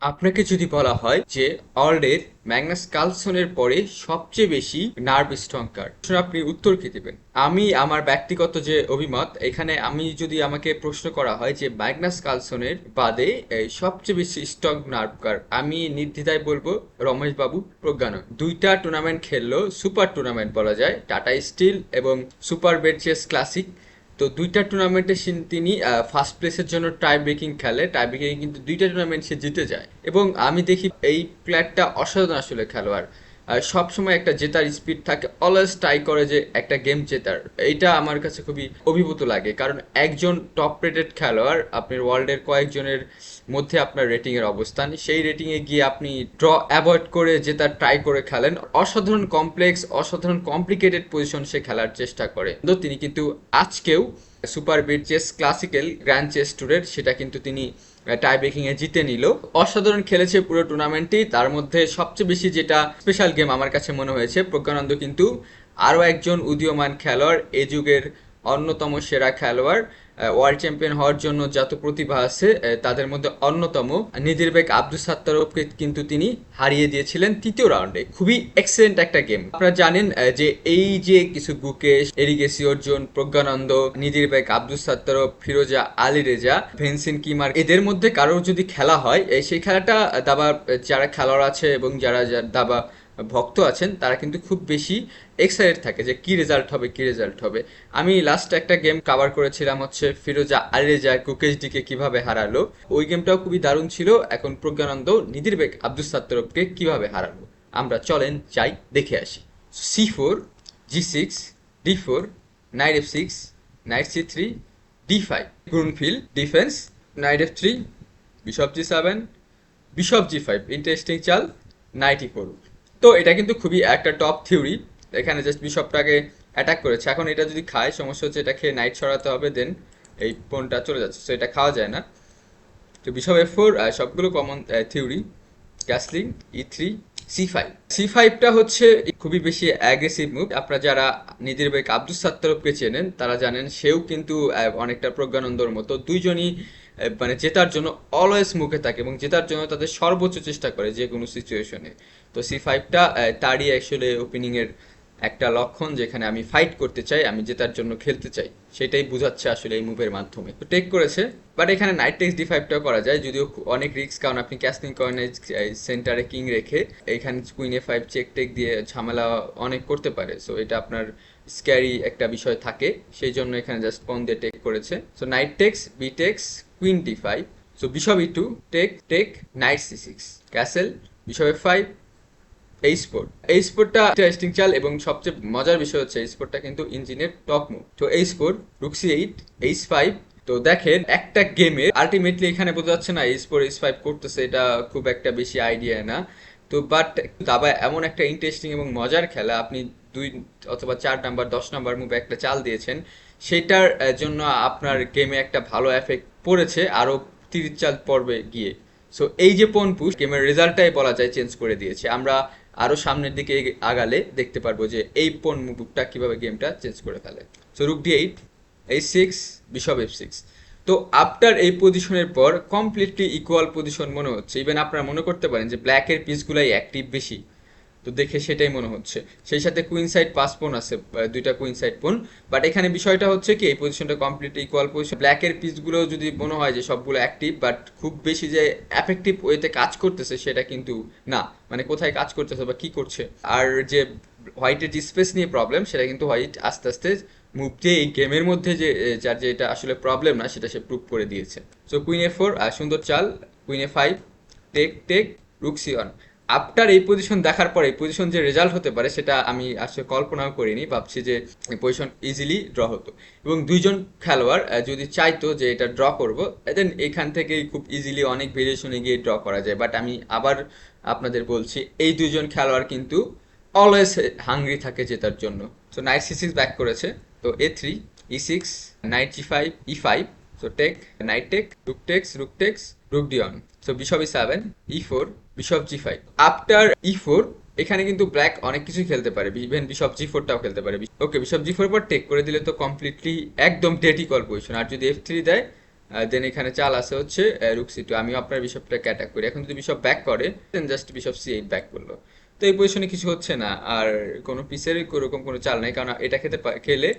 আপনাকে যদি বলা হয় যে অর্ডের ম্যাগনাস কালসনের পরে সবচেয়ে বেশি নার্ভ স্ট্রং কার্ড আপনি উত্তর কি দেবেন? আমি, আমার ব্যক্তিগত যে অভিমত, এখানে আমি যদি আমাকে প্রশ্ন করা হয় যে ম্যাগনাস কালসনের বাদে সবচেয়ে বেশি স্ট্রং নার্ভকার আমি নির্দ্বিধায় বলব রমেশ বাবু দুইটা টুর্নামেন্ট খেললো, সুপার টুর্নামেন্ট বলা যায়, টাটা স্টিল এবং সুপার বেড চেস ক্লাসিক। তো দুইটা টুর্নামেন্টে তিনি ফার্স্ট প্লেসের জন্য টাই ব্রেকিং খেলে। টাই ব্রেকিং কিন্তু দুইটা টুর্নামেন্ট সে জিতে যায়। এবং আমি দেখি এই প্লেয়ারটা অসাধারণ আসলে খেলোয়াড়। সব সময় একটা জেতার স্পিড থাকে অলওয়েজ ট্রাই করে যে একটা গেম জেতার। এইটা আমার কাছে খুবই অভিভূত লাগে, কারণ একজন টপ রেটেড খেলোয়াড়, আপনার ওয়ার্ল্ডের কয়েকজনের মধ্যে আপনার রেটিং এর অবস্থান, সেই রেটিং এ গিয়ে আপনি ড্র অ্যাভয়েড করে জেতার ট্রাই করে খেলেন। অসাধারণ কমপ্লেক্স অসাধারণ কমপ্লিকেটেড পজিশন সে খেলার চেষ্টা করে। তো তিনি কিন্তু আজকেও Superbet chess classical grand chess ট্যুরের সেটা কিন্তু তিনি টাই ব্রেকিং এ জিতে নিল। অসাধারণ খেলেছে পুরো টুর্নামেন্টটি তার মধ্যে সবচেয়ে বেশি যেটা স্পেশাল গেম আমার কাছে মনে হয়েছে, প্রজ্ঞানন্দ কিন্তু আরও একজন উদীয়মান খেলোয়াড়, এ যুগের অন্যতম সেরা খেলোয়াড়। ওয়ার্ল্ড চ্যাম্পিয়ন হওয়ার জন্য যত প্রতিভা আছে তাদের মধ্যে অন্যতম নিদির বেগ আব্দুল সাত্তারফকে কিন্তু তিনি হারিয়ে দিয়েছিলেন তৃতীয় রাউন্ডে খুবই এক্সেলেন্ট একটা গেম আপনারা জানেন যে এই যে কিছু গুকেশ এরিগেসি অর্জুন, প্রজ্ঞানন্দ নিদির বেগ আব্দুল সাত্তারফ ফিরোজা আলী রেজা ভেনসিন কিমার, এদের মধ্যে কারোর যদি খেলা হয় সেই খেলাটা দাবা, যারা খেলোয়াড় আছে এবং যারা দাবা ভক্ত আছেন, তারা কিন্তু খুব বেশি এক্সাইটেড থাকে যে কি রেজাল্ট হবে, কি রেজাল্ট হবে। আমি লাস্ট একটা গেম কাভার করেছিলাম হচ্ছে ফিরোজা আলিরেজা কুকেশডিকে কীভাবে হারালো। ওই গেমটাও খুবই দারুণ ছিল। এখন প্রজ্ঞানন্দ নিদির বেগ আব্দুল সাত্তরফকে কীভাবে হারালো। আমরা চলেন চাই দেখে আসি। C four g six d four knight f six knight c three d five Grunfeld defence knight f three bishop g seven bishop g five interesting চাল নাইটি ফোর তো এটা কিন্তু খুবই একটা টপ থিওরি এখানে জাস্ট বিশপটাকে attack করেছে। এখন এটা যদি খায়, সমস্যা হচ্ছে এটা খেয়ে নাইট সরাতে হবে দেন এই ফোনটা চলে যাচ্ছে। সো এটা খাওয়া যায় না। তো বিশপ এফ ফোর সবগুলো common theory castling e three c five c ফাইভটা হচ্ছে খুবই বেশি অ্যাগ্রেসিভ মুভ আপনারা যারা নিদির বেগ আব্দুল সাত্তারফকে চেনেন, তারা জানেন সেও কিন্তু অনেকটা প্রজ্ঞানন্দর মতো। দুইজনই মানে জেতার জন্য অলওয়েজ মুখে থাকে এবং জেতার জন্য তাদের সর্বোচ্চ চেষ্টা করে যে কোনো সিচুয়েশনে তো সি ফাইভটা তারই অ্যাকচুয়ালি ওপেনিংয়ের একটা লক্ষণ যেখানে আমি ফাইট করতে চাই, আমি জেতার জন্য খেলতে চাই, সেটাই বোঝাচ্ছে আসলে এই মুভের মাধ্যমে। তো টেক করেছে বাট এখানে নাইট টেক্স ডি ফাইভটাও করা যায়, যদিও অনেক রিস্ক কারণ আপনি ক্যাস্টিং করেন সেন্টারে কিং রেখে, এখানে queen a five check take দিয়ে ঝামেলা অনেক করতে পারে। সো এটা আপনার স্ক্যারি একটা বিষয় থাকে, সেই জন্য এখানে জাস্ট পন দিয়ে টেক করেছে। So knight takes b takes queen d five so bishop e two take take knight c six castle bishop f five এই স্পোর্ট এই স্পোর্টটা ইন্টারেস্টিং চাল এবং সবচেয়ে মজার বিষয় হচ্ছে এই স্পোর্টটা কিন্তু ইঞ্জিনের টপ মুভ তো এই স্পোর্ট রুক্সি এইট এইচ ফাইভ তো দেখেন, একটা গেমে আলটিমেটলি এখানে বোঝা যাচ্ছে না এই স্পোর্ট এইচ ফাইভ করতেছে, এটা খুব একটা বেশি আইডিয়া না। তো বাট দাবা এমন একটা ইন্টারেস্টিং এবং মজার খেলা, আপনি দুই অথবা চার নাম্বার, দশ নাম্বার মুভে একটা চাল দিয়েছেন। সেটার জন্য আপনার গেমে একটা ভালো এফেক্ট পড়েছে আরও তিরিশ চাল পর্বে গিয়ে। সো এই যে পন পুশ গেমের রেজাল্টটাই বলা যায় চেঞ্জ করে দিয়েছে। আমরা আরও সামনের দিকে আগালে দেখতে পারব যে এই পন মুভটা কীভাবে গেমটা চেঞ্জ করে ফেলে। So rook d eight h six bishop f six তো আফটার এই পজিশনের পর কমপ্লিটলি ইকুয়াল পজিশন মনে হচ্ছে। ইভেন আপনারা মনে করতে পারেন যে ব্ল্যাকের পিসগুলাই অ্যাক্টিভ বেশি। তো দেখে সেটাই মনে হচ্ছে। সেই সাথে কুইন সাইড পাস পোন আছে দুইটা কুইন সাইড পোন বাট এখানে বিষয়টা হচ্ছে কি, এই পজিশনটা কমপ্লিট ইকুয়াল পজিশন ব্ল্যাকের পিসগুলো যদি মনে হয় যে সবগুলো অ্যাক্টিভ বাট খুব বেশি যে এফেক্টিভ ওয়েতে কাজ করতেছে সেটা কিন্তু না। মানে কোথায় কাজ করতেছে বা কি করছে। আর যে হোয়াইটের যে স্পেস নিয়ে প্রবলেম সেটা কিন্তু হোয়াইট আস্তে আস্তে মুভ দিয়ে এই গেমের মধ্যে যে যার যে এটা আসলে প্রবলেম না, সেটা সে প্রুভ করে দিয়েছে। সো কুইন এ ফোর সুন্দর চাল queen a five take take রুক্সিয়ন after এই পজিশন দেখার পরে, এই পজিশন যে রেজাল্ট হতে পারে, সেটা আমি আসলে কল্পনাও করিনি, ভাবছি যে পজিশন ইজিলি ড্র হতো। এবং দুইজন খেলোয়াড় যদি চাইতো যে এটা ড্র করব দেন এখান থেকেই খুব ইজিলি অনেক ভেরিয়েশনে গিয়ে ড্র করা যায়। বাট আমি আবার আপনাদের বলছি, এই দুইজন খেলোয়াড় কিন্তু অলওয়েজ হাঙ্গ্রি থাকে জেতার জন্য। তো নাইট সি সিক্স ব্যাক করেছে। তো a three e six knight g five e five rook takes rook takes rook d one so bishop e seven e four bishop g five after e four এখানে কিন্তু black অনেক কিছু খেলতে পারে even bishop জি ফোরটাও খেলতে পারে। Okay bishop জি four পর টেক করে দিলে তো কমপ্লিটলি একদম ডেট ইকুয়াল পজিশন আর যদি এফ থ্রি দেয় দেন এখানে চাল আছে হচ্ছে রুক সি টু আমি আপনার বিশপটাকে অ্যাটাক করি। এখন যদি বিশপ ব্যাক করে দেন just bishop c eight back করল। তো এই পজিশনে কিছু হচ্ছে না। আর কোনো পিসের ওরকম কোনো চাল নেই, কারণ এটা খেতে খেলে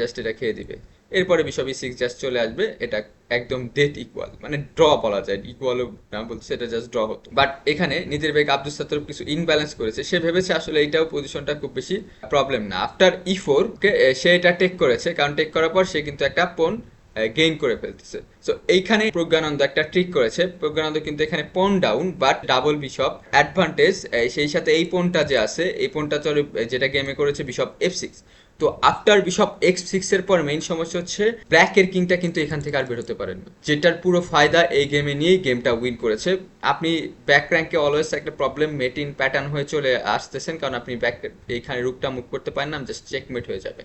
জাস্ট এটা খেয়ে দিবে। এরপরে বিশপ সিক্স জাস্ট চলে আসবে, এটা একদম ডেট ইকুয়াল মানে ড্র বলা যায় ইকুয়াল না বলছে এটা জাস্ট ড্র হতো। বাট এখানে নিজের বেগ আব্দুল সাত্তর কিছু ইনব্যালেন্স করেছে, সে ভেবেছে আসলে এইটাও পজিশনটা খুব বেশি প্রবলেম না। আফটার ই ফোর সে এটা টেক করেছে, কারণ টেক করার পর সে কিন্তু একটা পোন গেইন করে ফেলতেছে। সো এইখানে প্রজ্ঞানন্দ একটা ট্রিক করেছে। প্রজ্ঞানন্দ কিন্তু এখানে pawn down but double bishop advantage সেই সাথে এই পনটা যে আছে, এই পনটা চলে যেটা গেমে করেছে বিশপ এফ সিক্স তো আফটার বিশপ এক্স সিক্স এর পর মেইন সমস্যা হচ্ছে ব্ল্যাক এর কিংটা কিন্তু এখান থেকে আর বেরোতে পারেন না। যেটার পুরো ফায়দা এই গেমে নিয়েই গেমটা উইন করেছে। আপনি ব্যাক র্যাঙ্কে অলওয়েজ একটা প্রবলেম মেটিন প্যাটার্ন হয়ে চলে আসতেছেন, কারণ আপনি ব্যাক এইখানে রুকটা মুভ করতে পারেন না জাস্ট চেকমেট হয়ে যাবে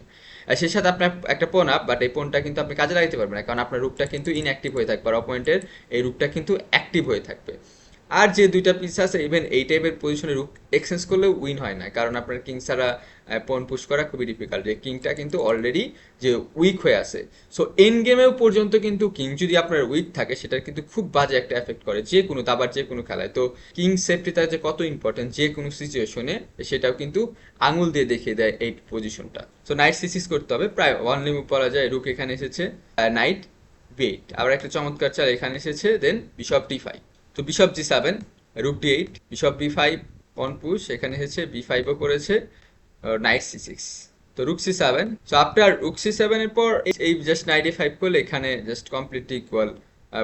আর সেই সাথে আপনার একটা পোন আপ বাট এই পোনটা কিন্তু আপনি কাজে লাগাতে পারবেন না, কারণ আপনার রুকটা কিন্তু ইনঅ্যাক্টিভ হয়ে থাকবে, আর অপয়েন্টের এই রুকটা কিন্তু অ্যাক্টিভ হয়ে থাকবে। আর যে দুইটা পিস আছে ইভেন এই টাইপের পজিশনে রুক এক্সচেঞ্জ করলেও উইন হয় না। কারণ আপনার কিং ছাড়া পন পুশ করা খুবই ডিফিকাল্ট যে কিংটা কিন্তু অলরেডি যে উইক হয়ে আছে। সো এন গেমেও পর্যন্ত কিন্তু কিং যদি আপনার উইক থাকে, সেটা কিন্তু খুব বাজে একটা এফেক্ট করে যে কোনো, দাবার যে কোনো খেলায়। তো কিং সেফটিটা যে কত ইম্পর্টেন্ট যে কোনো সিচুয়েশনে সেটাও কিন্তু আঙুল দিয়ে দেখিয়ে দেয় এই পজিশনটা সো নাইট সিসিস করতে হবে। প্রায় ওয়ান লিমিট বলা যায় রুক এখানে এসেছে নাইট বেট আবার একটা চমৎকার চাল এখানে এসেছে দেন বিশপ ডি ফাইভ তো bishop G seven rook D eight bishop B five on push এখানে এসেছে বি ফাইভও করেছে নাইট সি সিক্স তো rook c seven so after rook c সেভেনের পর এই জাস্ট নাইনটি ফাইভ করলে এখানে জাস্ট কমপ্লিটলি ইকুয়াল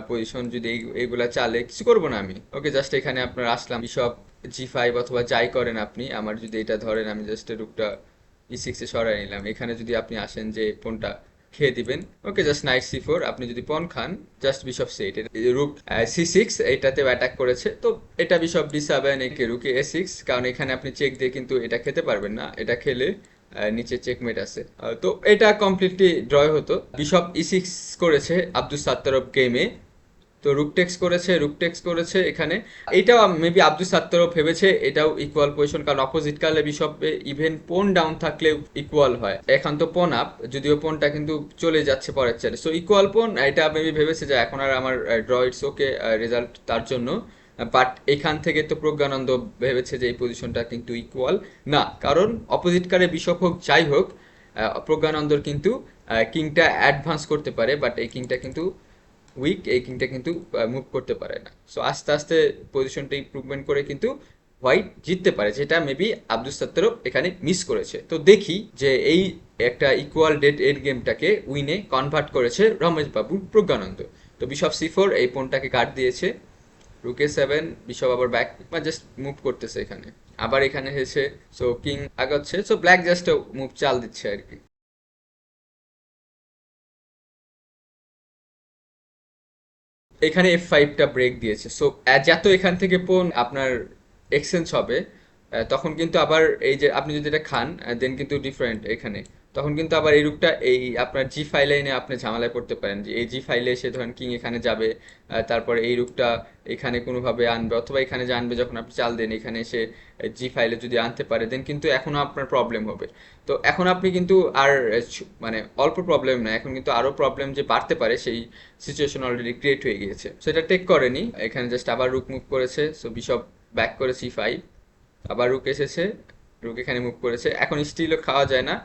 পজিশন যদি এই- এইগুলা চালে, কিছু করব না আমি। ওকে জাস্ট এখানে আপনার আসলাম বিশপ জি ফাইভ অথবা যাই করেন আপনি, আমার যদি এটা ধরেন, আমি জাস্ট রুকটা ই সিক্সে সরাই নিলাম। এখানে যদি আপনি আসেন যে ফোনটা খেয়ে দিবেন। Okay just knight c four আপনি যদি পন খান just bishop c eight rook c six এইটাতেও attack করেছে। তো এটা বিশপ ডি সেভেন একে রুকে এ সিক্স কারণ এখানে আপনি চেক দিয়ে কিন্তু এটা খেতে পারবেন না। এটা খেলে নিচে চেকমেট আছে। তো এটা কমপ্লিটলি ড্রয় হতো। বিশপ ই সিক্স করেছে আব্দুল সাত্তারব গেমে তো রুকটেক্স করেছে রুকটেক্স করেছে এখানে। এটাও মেবি আব্দুল সাত্তারও ভেবেছে এটাও ইকুয়াল পজিশন কারণ অপোজিট কালে বিশপে ইভেন পোন ডাউন থাকলে ইকুয়াল হয়। এখন তো পোন আপ যদিও পোনটা কিন্তু চলে যাচ্ছে পরের চালে সো ইকুয়াল পোন এটা মেবি ভেবেছে যে এখন আর আমার ড্র ইটস ওকে রেজাল্ট তার জন্য। বাট এখান থেকে তো প্রজ্ঞানন্দ ভেবেছে যে এই পজিশনটা কিন্তু ইকুয়াল না। কারণ অপোজিট কারে বিশপ হোক, যাই হোক প্রজ্ঞানন্দর কিন্তু কিংটা অ্যাডভান্স করতে পারে বাট এই কিংটা কিন্তু উইক এই কিংটা কিন্তু মুভ করতে পারে না। সো আস্তে আস্তে পজিশনটা ইমপ্রুভমেন্ট করে কিন্তু হোয়াইট জিততে পারে, যেটা মেবি আব্দুল সত্তরও এখানে মিস করেছে। তো দেখি যে এই একটা ইকুয়াল ডেট এড গেমটাকে উইনে কনভার্ট করেছে রমেশ বাবু প্রজ্ঞানন্দ। তো বিশপ সি ফোর এই পোনটাকে কাট দিয়েছে। রুকে সেভেন বিশপ আবার ব্যাক জাস্ট মুভ করতেছে এখানে। আবার এখানে এসেছে সো কিং আগাচ্ছে সো ব্ল্যাক জাস্ট মুভ চাল দিচ্ছে আর কি। এখানে এফ ফাইভটা ব্রেক দিয়েছে। সো যত এখান থেকে পোন আপনার এক্সচেঞ্জ হবে তখন কিন্তু আবার এই যে আপনি যদি এটা খান দেন কিন্তু ডিফারেন্ট এখানে। তখন কিন্তু আবার এই রূপটা এই আপনার জি ফাইলে এনে আপনি ঝামেলায় পড়তে পারেন যে এই জি ফাইলে এসে ধরেন কিং এখানে যাবে তারপরে এই রূপটা এখানে কোনোভাবে আনবে অথবা এখানে যে আনবে যখন আপনি চাল দেন এখানে এসে জি ফাইলে যদি আনতে পারে দেন কিন্তু এখনও আপনার প্রবলেম হবে। তো এখন আপনি কিন্তু আর মানে অল্প প্রবলেম না, এখন কিন্তু আরও প্রবলেম যে বাড়তে পারে সেই সিচুয়েশন অলরেডি ক্রিয়েট হয়ে গিয়েছে। সেটা টেক করেনি, এখানে জাস্ট আবার রুক মুভ করেছে সো বিশপ ব্যাক করে সি ফাইভ আবার রুক এসেছে রুক এখানে মুভ করেছে, এখন স্টিলও খাওয়া যায় না।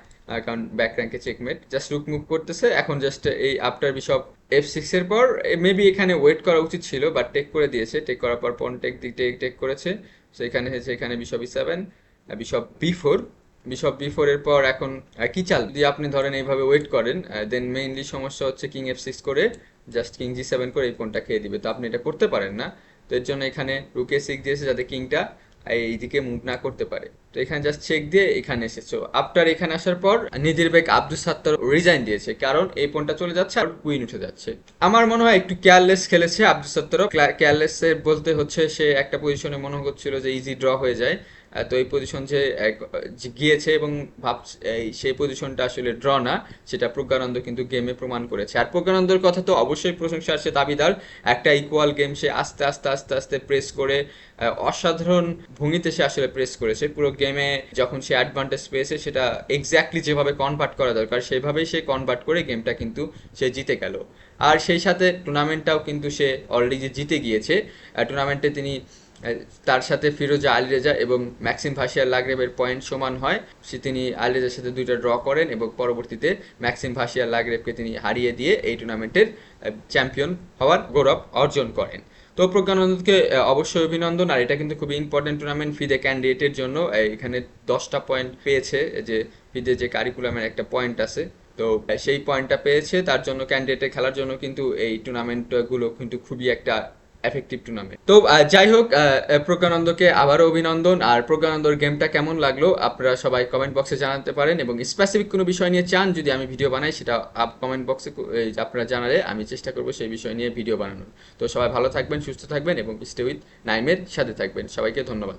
কারণ ব্যাক র্যাঙ্কে চেকমেট জাস্ট রুক মুভ করতেছে, এখন জাস্ট এই আফটার বিশপ এফ সিক্স এর পর মেবি এখানে ওয়েট করা উচিত ছিল বাট টেক করে দিয়েছে টেক করার পর পন টেক দিক টেক টেক করেছে সো এখানে হয়েছে, এখানে bishop e seven bishop b four bishop b four এর পর এখন কি চাল? যদি আপনি ধরেন এইভাবে ওয়েট করেন দেন মেইনলি সমস্যা হচ্ছে কিং এফ সিক্স করে জাস্ট কিং জি সেভেন করে এই ফোনটা খেয়ে দিবে, তো আপনি এটা করতে পারেন না, তো এর জন্য এখানে রুকে সিক্স দিয়েছে যাতে কিংটা এইদিকে মুভ না করতে পারে। তো এখানে জাস্ট চেক দিয়ে এখানে এসেছ আফটার এখানে আসার পর, নিজের বেগ আব্দুল সাত্তার রিজাইন দিয়েছে। কারণ এই পয়েন্টটা চলে যাচ্ছে আর কুইন উঠে যাচ্ছে। আমার মনে হয় একটু কেয়ারলেস খেলেছে আব্দুল সাত্তারও। কেয়ারলেস বলতে হচ্ছে সে একটা পজিশনে মনে হচ্ছিল যে ইজি ড্র হয়ে যায়। তো এই পজিশন যে গিয়েছে এবং ভাব সেই পজিশনটা আসলে ড্র না, সেটা প্রজ্ঞানন্দ কিন্তু গেমে প্রমাণ করেছে। আর প্রজ্ঞানন্দর কথা তো অবশ্যই প্রশংসার সে দাবিদার। একটা ইকুয়াল গেম সে আস্তে আস্তে আস্তে আস্তে প্রেস করে অসাধারণ ভঙ্গিতে সে আসলে প্রেস করেছে। পুরো গেমে যখন সে অ্যাডভান্টেজ পেয়েছে, সেটা এক্স্যাক্টলি যেভাবে কনভার্ট করা দরকার, সেভাবেই সে কনভার্ট করে গেমটা কিন্তু সে জিতে গেল। আর সেই সাথে টুর্নামেন্টটাও কিন্তু সে অলরেডি জিতে গিয়েছে টুর্নামেন্টে তিনি তার সাথে ফিরোজা আলিরেজা এবং ম্যাক্সিম ভাসিয়ার লাগরেবের পয়েন্ট সমান হয়। সে তিনি আলিরেজার সাথে দুইটা ড্র করেন এবং পরবর্তীতে ম্যাক্সিম ভাসিয়ার লাগরেবকে তিনি হারিয়ে দিয়ে এই টুর্নামেন্টের চ্যাম্পিয়ন হওয়ার গৌরব অর্জন করেন। তো প্রজ্ঞানন্দকে অবশ্যই অভিনন্দন। আর এটা কিন্তু খুবই ইম্পর্টেন্ট টুর্নামেন্ট ফিদে ক্যান্ডিডেটের জন্য। এখানে দশটা পয়েন্ট পেয়েছে। যে ফিদে যে কারিকুলামের একটা পয়েন্ট আছে। তো সেই পয়েন্টটা পেয়েছে। তার জন্য ক্যান্ডিডেটে খেলার জন্য কিন্তু এই টুর্নামেন্টগুলো কিন্তু খুবই একটা এফেক্টিভ টুর্নামেন্ট তো যাই হোক প্রজ্ঞানন্দকে আবারও অভিনন্দন। আর প্রজ্ঞানন্দর গেমটা কেমন লাগল আপনারা সবাই কমেন্ট বক্সে জানাতে পারেন। এবং স্পেসিফিক কোনো বিষয় নিয়ে চান যদি আমি ভিডিও বানাই, সেটা কমেন্ট বক্সে আপনারা জানালে আমি চেষ্টা করব সেই বিষয় নিয়ে ভিডিও বানানোর। তো সবাই ভালো থাকবেন, সুস্থ থাকবেন এবং স্টে উইথ নাইমের সাথে থাকবেন। সবাইকে ধন্যবাদ।